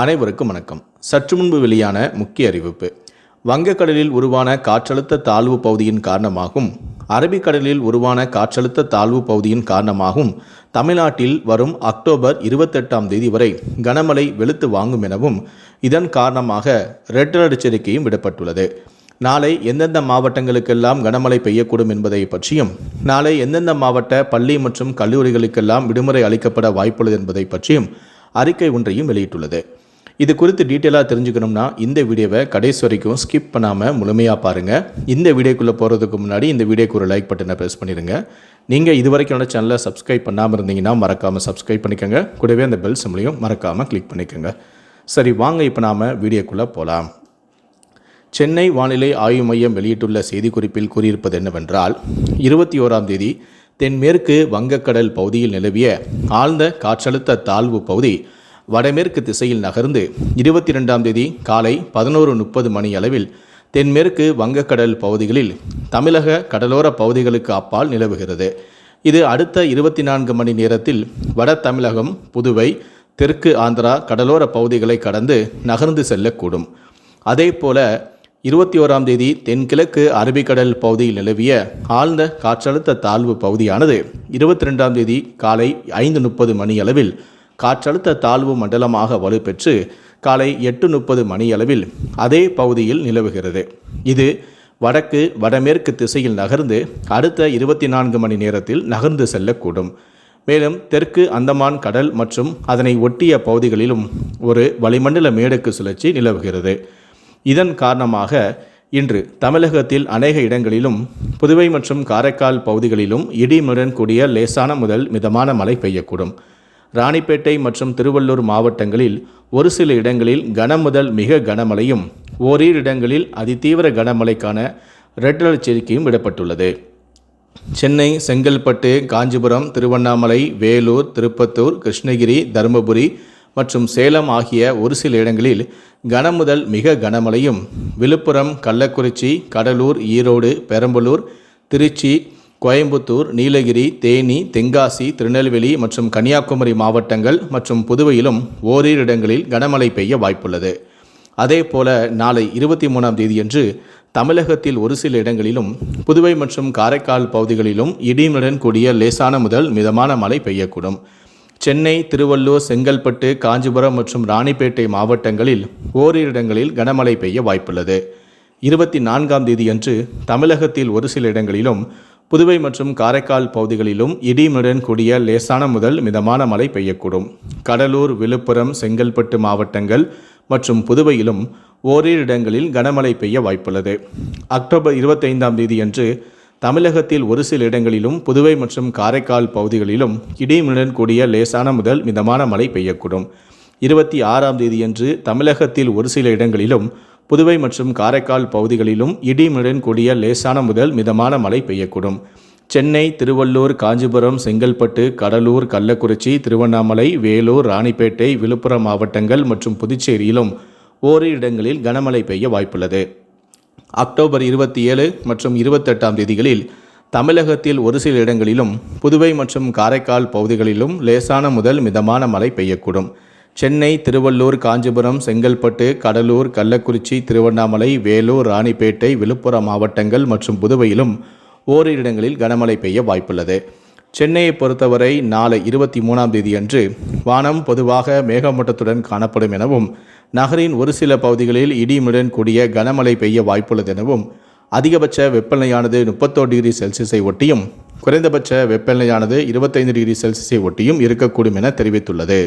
அனைவருக்கும் வணக்கம். சற்று முன்பு வெளியான முக்கிய அறிவிப்பு. வங்கக்கடலில் உருவான காற்றழுத்த தாழ்வு பகுதியின் காரணமாகவும் அரபிக்கடலில் உருவான காற்றழுத்த தாழ்வு பகுதியின் காரணமாகவும் தமிழ்நாட்டில் வரும் அக்டோபர் இருபத்தெட்டாம் தேதி வரை கனமழை வெளுத்து வாங்கும் எனவும் இதன் காரணமாக ரெட் அலர்ட் எச்சரிக்கையும் விடப்பட்டுள்ளது. நாளை எந்தெந்த மாவட்டங்களுக்கெல்லாம் கனமழை பெய்யக்கூடும் என்பதை பற்றியும் நாளை எந்தெந்த மாவட்ட பள்ளி மற்றும் கல்லூரிகளுக்கெல்லாம் விடுமுறை அளிக்கப்பட வாய்ப்புள்ளது என்பதை பற்றியும் அறிக்கை ஒன்றையும் வெளியிட்டுள்ளது. இது குறித்து டீட்டெயிலாக தெரிஞ்சுக்கணும்னா இந்த வீடியோவை கடைசி வரைக்கும் ஸ்கிப் பண்ணாமல் முழுமையாக பாருங்கள் இந்த வீடியோக்குள்ளே போகிறதுக்கு முன்னாடி இந்த வீடியோக்கு ஒரு லைக் பட்டனை ப்ரெஸ் பண்ணிடுங்க நீங்கள் இது வரைக்கும் என்னோட சேனலை சப்ஸ்கிரைப் பண்ணாமல் இருந்தீங்கன்னா மறக்காமல் சப்ஸ்கிரைப் பண்ணிக்கோங்க. கூடவே அந்த பெல் சிம்லையும் மறக்காமல் கிளிக் பண்ணிக்கோங்க. சரி வாங்க இப்போ நாம் வீடியோக்குள்ளே போகலாம் சென்னை வானிலை ஆய்வு மையம் வெளியிட்டுள்ள செய்திக்குறிப்பில் கூறியிருப்பது என்னவென்றால் இருபத்தி ஓராம் தேதி தென்மேற்கு வங்கக்கடல் பகுதியில் நிலவிய ஆழ்ந்த காற்றழுத்த தாழ்வு பகுதி வடமேற்கு திசையில் நகர்ந்து இருபத்தி ரெண்டாம் தேதி காலை பதினோரு முப்பது மணி அளவில் தென்மேற்கு வங்கக்கடல் பகுதிகளில் தமிழக கடலோர பகுதிகளுக்கு அப்பால் நிலவுகிறது. இது அடுத்த இருபத்தி நான்கு மணி நேரத்தில் வட தமிழகம் புதுவை தெற்கு ஆந்திரா கடலோர பகுதிகளை கடந்து நகர்ந்து செல்லக்கூடும். அதேபோல இருபத்தி ஓராம் தேதி தென்கிழக்கு அரபிக்கடல் பகுதியில் நிலவிய ஆழ்ந்த காற்றழுத்த தாழ்வு பகுதியானது இருபத்தி ரெண்டாம் தேதி காலை ஐந்து முப்பது மணி அளவில் காற்றழுத்த தாழ்வு மண்டலமாக வலுப்பெற்று காலை எட்டு முப்பது மணியளவில் அதே பகுதியில் நிலவுகிறது. இது வடக்கு வடமேற்கு திசையில் நகர்ந்து அடுத்த இருபத்தி நான்கு மணி நேரத்தில் நகர்ந்து செல்லக்கூடும். மேலும் தெற்கு அந்தமான் கடல் மற்றும் அதனை ஒட்டிய பகுதிகளிலும் ஒரு வளிமண்டல மேடக்கு சுழற்சி நிலவுகிறது. இதன் காரணமாக இன்று தமிழகத்தில் அநேக இடங்களிலும் புதுவை மற்றும் காரைக்கால் பகுதிகளிலும் இடிமுடன் கூடிய லேசான முதல் மிதமான மழை பெய்யக்கூடும். ராணிப்பேட்டை மற்றும் திருவள்ளூர் மாவட்டங்களில் ஒரு சில இடங்களில் கனமுதல் மிக கனமழையும் ஓரிரு இடங்களில் அதிதீவிர கனமழைக்கான ரெட் அலர்ட் எச்சரிக்கையும் விடப்பட்டுள்ளது. சென்னை செங்கல்பட்டு காஞ்சிபுரம் திருவண்ணாமலை வேலூர் திருப்பத்தூர் கிருஷ்ணகிரி தருமபுரி மற்றும் சேலம் ஆகிய ஒரு சில இடங்களில் கனமுதல் மிக கனமழையும் விழுப்புரம் கள்ளக்குறிச்சி கடலூர் ஈரோடு பெரம்பலூர் திருச்சி கோயம்புத்தூர் நீலகிரி தேனி தென்காசி திருநெல்வேலி மற்றும் கன்னியாகுமரி மாவட்டங்கள் மற்றும் புதுவையிலும் ஓரிரு இடங்களில் கனமழை பெய்ய வாய்ப்புள்ளது. அதே போல நாளை இருபத்தி மூணாம் தேதியன்று தமிழகத்தில் ஒரு சில இடங்களிலும் புதுவை மற்றும் காரைக்கால் பகுதிகளிலும் இடியுடன் கூடிய லேசான முதல் மிதமான மழை பெய்யக்கூடும். சென்னை திருவள்ளூர் செங்கல்பட்டு காஞ்சிபுரம் மற்றும் ராணிப்பேட்டை மாவட்டங்களில் ஓரிரு இடங்களில் கனமழை பெய்ய வாய்ப்புள்ளது. இருபத்தி நான்காம் தேதியன்று தமிழகத்தில் ஒரு சில இடங்களிலும் புதுவை மற்றும் காரைக்கால் பகுதிகளிலும் இடிமுடன் கூடிய லேசான முதல் மிதமான மழை பெய்யக்கூடும். கடலூர் விழுப்புரம் செங்கல்பட்டு மாவட்டங்கள் மற்றும் புதுவையிலும் ஓரிரு இடங்களில் கனமழை பெய்ய வாய்ப்புள்ளது. அக்டோபர் இருபத்தைந்தாம் தேதியன்று தமிழகத்தில் ஒரு சில இடங்களிலும் புதுவை மற்றும் காரைக்கால் பகுதிகளிலும் இடிமுடன் கூடிய லேசான முதல் மிதமான மழை பெய்யக்கூடும். இருபத்தி ஆறாம் தேதியன்று தமிழகத்தில் ஒரு சில இடங்களிலும் புதுவை மற்றும் காரைக்கால் பகுதிகளிலும் இடிமுடன் கூடிய லேசான முதல் மிதமான மழை பெய்யக்கூடும். சென்னை திருவள்ளூர் காஞ்சிபுரம் செங்கல்பட்டு கடலூர் கள்ளக்குறிச்சி திருவண்ணாமலை வேலூர் ராணிப்பேட்டை விழுப்புரம் மாவட்டங்கள் மற்றும் புதுச்சேரியிலும் ஓரிரு இடங்களில் கனமழை பெய்ய வாய்ப்புள்ளது. அக்டோபர் இருபத்தி ஏழு மற்றும் இருபத்தெட்டாம் தேதிகளில் தமிழகத்தில் ஒரு சில இடங்களிலும் புதுவை மற்றும் காரைக்கால் பகுதிகளிலும் லேசான முதல் மிதமான மழை பெய்யக்கூடும். சென்னை திருவள்ளூர் காஞ்சிபுரம் செங்கல்பட்டு கடலூர் கள்ளக்குறிச்சி திருவண்ணாமலை வேலூர் ராணிப்பேட்டை விழுப்புரம் மாவட்டங்கள் மற்றும் புதுவையிலும் ஓரிரு இடங்களில் கனமழை பெய்ய வாய்ப்புள்ளது. சென்னையை பொறுத்தவரை நாளை இருபத்தி மூணாம் தேதியன்று வானம் பொதுவாக மேகமூட்டத்துடன் காணப்படும் எனவும் நகரின் ஒரு சில பகுதிகளில் இடியுடன் கூடிய கனமழை பெய்ய வாய்ப்புள்ளது எனவும் அதிகபட்ச வெப்பநிலையானது முப்பத்தோரு டிகிரி செல்சியஸை ஒட்டியும் குறைந்தபட்ச வெப்பநிலையானது இருபத்தைந்து டிகிரி செல்சியஸை ஒட்டியும் இருக்கக்கூடும் என தெரிவித்துள்ளது.